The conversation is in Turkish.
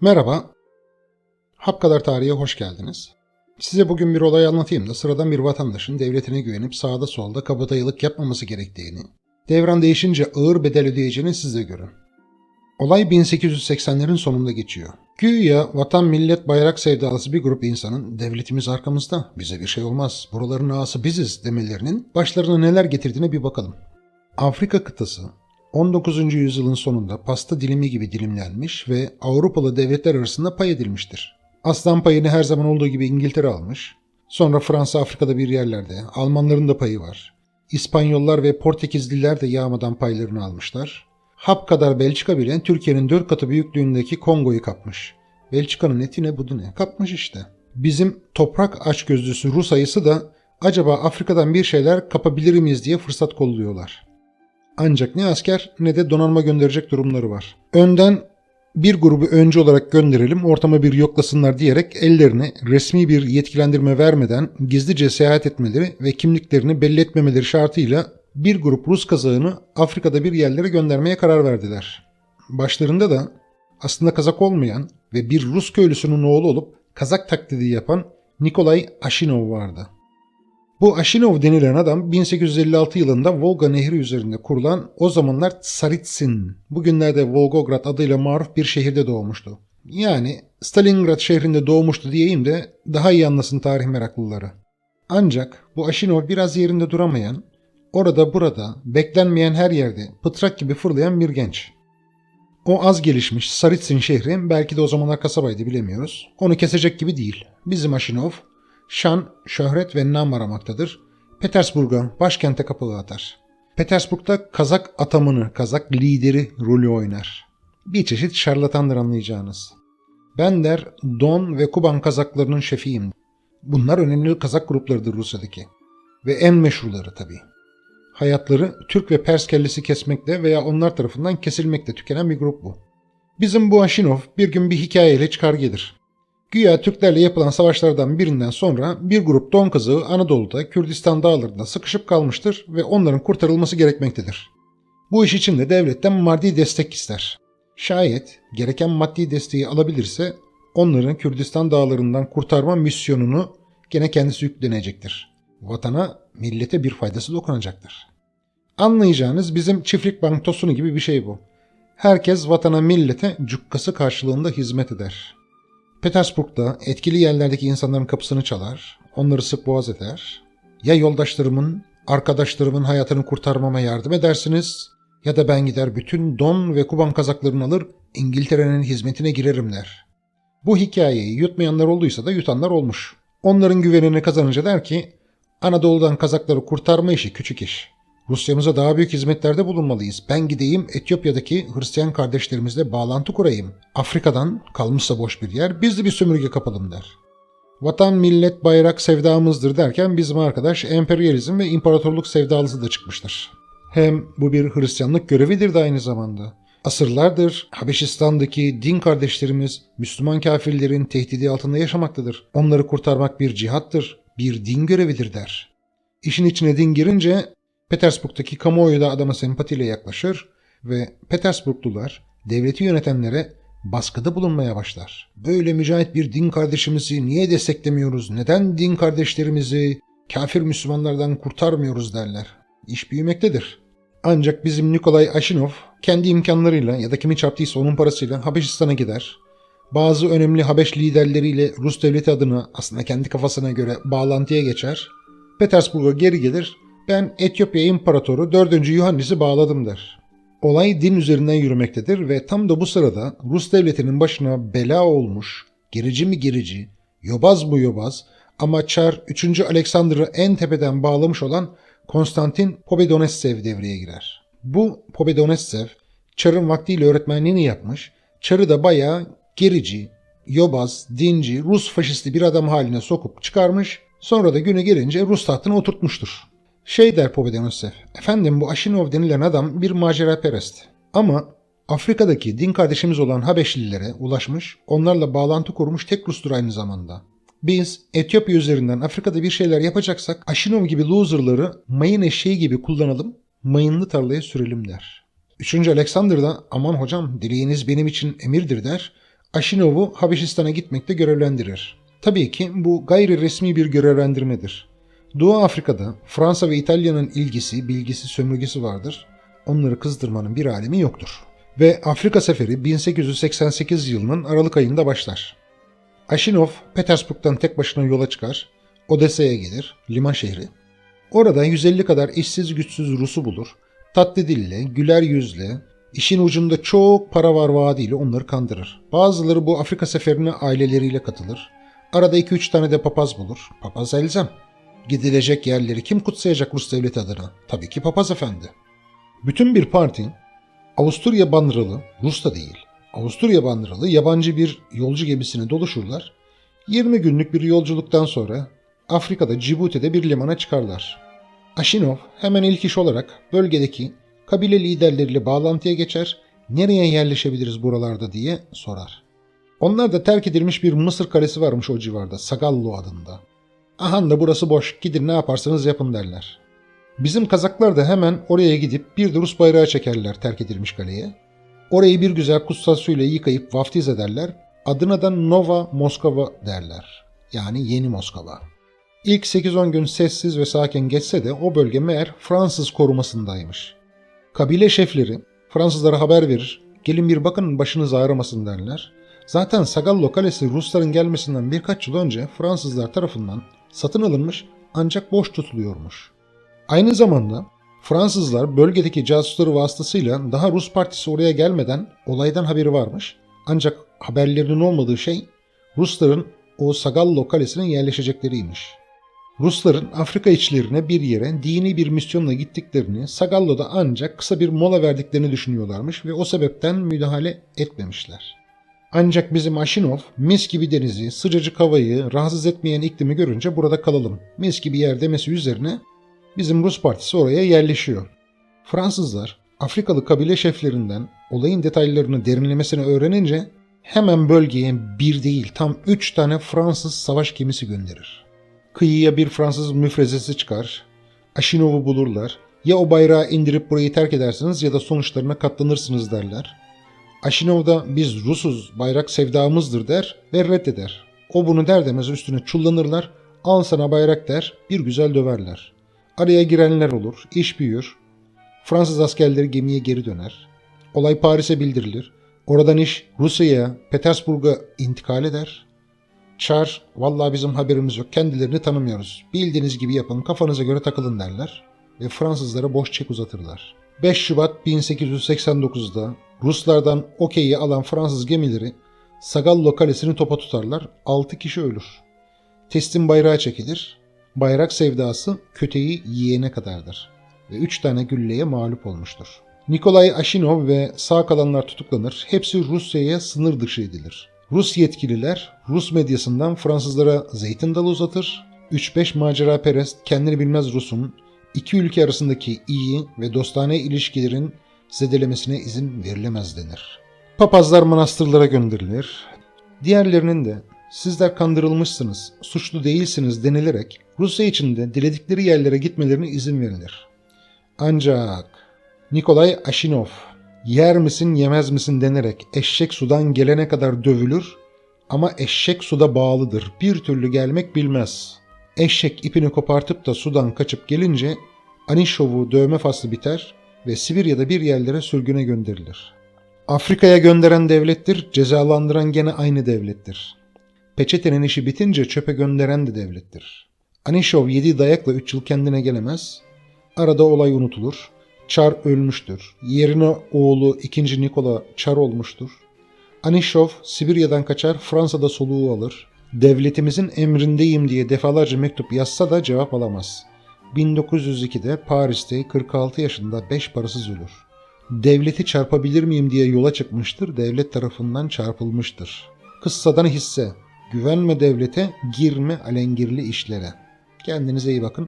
Merhaba. Hap kadar tarihe hoş geldiniz. Size bugün bir olay anlatayım da sıradan bir vatandaşın devletine güvenip sağda solda kabadayılık yapmaması gerektiğini, devran değişince ağır bedel ödeyeceğini siz de görün. Olay 1880'lerin sonunda geçiyor. Güya vatan millet bayrak sevdalısı bir grup insanın devletimiz arkamızda, bize bir şey olmaz, buraların ağası biziz demelerinin başlarına neler getirdiğine bir bakalım. Afrika kıtası 19. yüzyılın sonunda pasta dilimi gibi dilimlenmiş ve Avrupalı devletler arasında pay edilmiştir. Aslan payını her zaman olduğu gibi İngiltere almış. Sonra Fransa Afrika'da bir yerlerde, Almanların da payı var. İspanyollar ve Portekizliler de yağmadan paylarını almışlar. Hap kadar Belçika bile Türkiye'nin dört katı büyüklüğündeki Kongo'yu kapmış. Belçika'nın eti ne budu ne kapmış işte. Bizim toprak açgözlüsü Rus ayısı da acaba Afrika'dan bir şeyler kapabilir miyiz diye fırsat kolluyorlar. Ancak ne asker ne de donanma gönderecek durumları var. Önden bir grubu öncü olarak gönderelim, ortama bir yoklasınlar diyerek ellerine resmi bir yetkilendirme vermeden gizlice seyahat etmeleri ve kimliklerini belli etmemeleri şartıyla bir grup Rus kazağını Afrika'da bir yerlere göndermeye karar verdiler. Başlarında da aslında Kazak olmayan ve bir Rus köylüsünün oğlu olup Kazak taklidi yapan Nikolay Aşinov vardı. Bu Aşinov denilen adam 1856 yılında Volga Nehri üzerinde kurulan o zamanlar Tsaritsin, bugünlerde Volgograd adıyla maruf bir şehirde doğmuştu. Yani Stalingrad şehrinde doğmuştu diyeyim de daha iyi anlasın tarih meraklıları. Ancak bu Aşinov biraz yerinde duramayan, orada burada, beklenmeyen her yerde pıtrak gibi fırlayan bir genç. O az gelişmiş Saritsin şehri belki de o zamanlar kasabaydı bilemiyoruz. Onu kesecek gibi değil. Bizim Aşinov şan, şöhret ve nam aramaktadır. Petersburg'a, başkente kapılı atar. Petersburg'da Kazak atamını, Kazak lideri rolü oynar. Bir çeşit şarlatandır anlayacağınız. Ben der Don ve Kuban Kazaklarının şefiyim. Bunlar önemli Kazak gruplarıdır Rusya'daki. Ve en meşhurları tabii. Hayatları Türk ve Pers kellesi kesmekle veya onlar tarafından kesilmekle tükenen bir grup bu. Bizim bu Aşinov bir gün bir hikayeyle çıkar gelir. Güya Türklerle yapılan savaşlardan birinden sonra bir grup don kızığı Anadolu'da Kürdistan dağlarında sıkışıp kalmıştır ve onların kurtarılması gerekmektedir. Bu iş için de devletten maddi destek ister. Şayet gereken maddi desteği alabilirse onların Kürdistan dağlarından kurtarma misyonunu gene kendisi yüklenecektir. Vatana, millete bir faydası dokunacaktır. Anlayacağınız bizim çiftlik bank tosunu gibi bir şey bu. Herkes vatana millete cukkası karşılığında hizmet eder. Petersburg'da etkili yerlerdeki insanların kapısını çalar, onları sık boğaz eder. Ya yoldaşlarımın, arkadaşlarımın hayatını kurtarmama yardım edersiniz ya da ben gider bütün don ve kuban kazaklarını alır İngiltere'nin hizmetine girerim der. Bu hikayeyi yutmayanlar olduysa da yutanlar olmuş. Onların güvenini kazanınca der ki Anadolu'dan kazakları kurtarma işi küçük iş. Rusya'mıza daha büyük hizmetlerde bulunmalıyız. Ben gideyim Etiyopya'daki Hristiyan kardeşlerimizle bağlantı kurayım. Afrika'dan kalmışsa boş bir yer biz de bir sömürge kapalım der. Vatan, millet, bayrak sevdamızdır derken bizim arkadaş emperyalizm ve imparatorluk sevdalısı da çıkmıştır. Hem bu bir Hristiyanlık görevidir de aynı zamanda. Asırlardır Habeşistan'daki din kardeşlerimiz Müslüman kafirlerin tehdidi altında yaşamaktadır. Onları kurtarmak bir cihattır, bir din görevidir der. İşin içine din girince Petersburg'daki kamuoyu da adama sempatiyle yaklaşır ve Petersburglular devleti yönetenlere baskıda bulunmaya başlar. Böyle mücahit bir din kardeşimizi niye desteklemiyoruz, neden din kardeşlerimizi kafir Müslümanlardan kurtarmıyoruz derler. İş büyümektedir. Ancak bizim Nikolay Aşinov kendi imkanlarıyla ya da kimi çarptıysa onun parasıyla Habeşistan'a gider. Bazı önemli Habeş liderleriyle Rus devleti adına aslında kendi kafasına göre bağlantıya geçer. Petersburg'a geri gelir ben Etiyopya İmparatoru 4. Yuhannis'i bağladım der. Olay din üzerinden yürümektedir ve tam da bu sırada Rus devletinin başına bela olmuş, gerici mi gerici, yobaz mı yobaz ama Çar 3. Alexander'ı en tepeden bağlamış olan Konstantin Pobedonetsev devreye girer. Bu Pobedonetsev, Çar'ın vaktiyle öğretmenliğini yapmış, Çar'ı da bayağı gerici, yobaz, dinci, Rus faşisti bir adam haline sokup çıkarmış, sonra da günü gelince Rus tahtına oturtmuştur. Şey der Pobedonetsev, efendim bu Aşinov denilen adam bir macera perest. Ama Afrika'daki din kardeşimiz olan Habeşlilere ulaşmış, onlarla bağlantı kurmuş tek Rustur aynı zamanda. Biz Etiyopya üzerinden Afrika'da bir şeyler yapacaksak Aşinov gibi loserları mayın eşeği gibi kullanalım, mayınlı tarlaya sürelim der. Üçüncü Alexander da aman hocam dileğiniz benim için emirdir der Aşinov'u Habeşistan'a gitmekte görevlendirir. Tabii ki bu gayri resmi bir görevlendirmedir. Doğu Afrika'da Fransa ve İtalya'nın ilgisi, bilgisi, sömürgesi vardır. Onları kızdırmanın bir alemi yoktur. Ve Afrika seferi 1888 yılının Aralık ayında başlar. Aşinov Petersburg'dan tek başına yola çıkar. Odessa'ya gelir, liman şehri. Orada 150 kadar işsiz güçsüz Rus'u bulur. Tatlı dille, güler yüzle, işin ucunda çok para var vaadiyle onları kandırır. Bazıları bu Afrika seferine aileleriyle katılır. Arada 2-3 tane de papaz bulur. Papaz elzem. Gidilecek yerleri kim kutsayacak Rus devleti adına? Tabii ki papaz efendi. Bütün bir parti Avusturya bandıralı, Rus da değil, Avusturya bandıralı yabancı bir yolcu gemisine doluşurlar. 20 günlük bir yolculuktan sonra Afrika'da Cibuti'de bir limana çıkarlar. Aşinov hemen ilk iş olarak bölgedeki kabile liderleriyle bağlantıya geçer, nereye yerleşebiliriz buralarda diye sorar. Onlar da terk edilmiş bir Mısır kalesi varmış o civarda, Sagallo adında. Ahan da burası boş, gidin ne yaparsanız yapın derler. Bizim Kazaklar da hemen oraya gidip bir de Rus bayrağı çekerler terk edilmiş kaleye. Orayı bir güzel kutsal suyla yıkayıp vaftiz ederler. Adına da Nova Moskova derler. Yani Yeni Moskova. İlk 8-10 gün sessiz ve sakin geçse de o bölge meğer Fransız korumasındaymış. Kabile şefleri Fransızlara haber verir. Gelin bir bakın başınız ağrımasın derler. Zaten Sagallo Kalesi Rusların gelmesinden birkaç yıl önce Fransızlar tarafından satın alınmış ancak boş tutuluyormuş. Aynı zamanda Fransızlar bölgedeki casusları vasıtasıyla daha Rus partisi oraya gelmeden olaydan haberi varmış. Ancak haberlerinin olmadığı şey Rusların o Sagallo kalesine yerleşecekleriymiş. Rusların Afrika içlerine bir yere dini bir misyonla gittiklerini, Sagallo'da ancak kısa bir mola verdiklerini düşünüyorlarmış ve o sebepten müdahale etmemişler. Ancak bizim Aşinov mis gibi denizi, sıcacık havayı, rahatsız etmeyen iklimi görünce burada kalalım. Mis gibi yer demesi üzerine bizim Rus partisi oraya yerleşiyor. Fransızlar Afrikalı kabile şeflerinden olayın detaylarını derinlemesine öğrenince hemen bölgeye bir değil tam üç tane Fransız savaş gemisi gönderir. Kıyıya bir Fransız müfrezesi çıkar. Aşinov'u bulurlar. Ya o bayrağı indirip burayı terk edersiniz ya da sonuçlarına katlanırsınız derler. Aşinov da biz Rusuz bayrak sevdamızdır der ve reddeder. O bunu der demez üstüne çullanırlar. Al sana bayrak der bir güzel döverler. Araya girenler olur. iş büyür. Fransız askerleri gemiye geri döner. Olay Paris'e bildirilir. Oradan iş Rusya'ya, Petersburg'a intikal eder. Çar, vallahi bizim haberimiz yok, kendilerini tanımıyoruz. Bildiğiniz gibi yapın, kafanıza göre takılın derler ve Fransızlara boş çek uzatırlar. 5 Şubat 1889'da Ruslardan okeyi alan Fransız gemileri Sagallo Kalesi'ni topa tutarlar. 6 kişi ölür. Teslim bayrağı çekilir. Bayrak sevdası köteyi yiyene kadardır ve 3 tane gülleye mağlup olmuştur. Nikolay Aşinov ve sağ kalanlar tutuklanır. Hepsi Rusya'ya sınır dışı edilir. Rus yetkililer Rus medyasından Fransızlara zeytin dalı uzatır. 3-5 macera perest kendini bilmez Rus'un iki ülke arasındaki iyi ve dostane ilişkilerin zedelemesine izin verilemez denir. Papazlar manastırlara gönderilir. Diğerlerinin de sizler kandırılmışsınız, suçlu değilsiniz denilerek Rusya içinde diledikleri yerlere gitmelerine izin verilir. Ancak Nikolay Aşinov yer misin yemez misin denerek eşek sudan gelene kadar dövülür ama eşek suda bağlıdır. Bir türlü gelmek bilmez. Eşek ipini kopartıp da sudan kaçıp gelince Anishov'u dövme faslı biter ve Sibirya'da bir yerlere sürgüne gönderilir. Afrika'ya gönderen devlettir, cezalandıran gene aynı devlettir. Peçetenin işi bitince çöpe gönderen de devlettir. Anishov yediği dayakla 3 yıl kendine gelemez. Arada olay unutulur. Çar ölmüştür. Yerine oğlu 2. Nikola Çar olmuştur. Anishov Sibirya'dan kaçar, Fransa'da soluğu alır. Devletimizin emrindeyim diye defalarca mektup yazsa da cevap alamaz. 1902'de Paris'te 46 yaşında 5 parasız ölür. Devleti çarpabilir miyim diye yola çıkmıştır, devlet tarafından çarpılmıştır. Kıssadan hisse, güvenme devlete, girme alengirli işlere. Kendinize iyi bakın.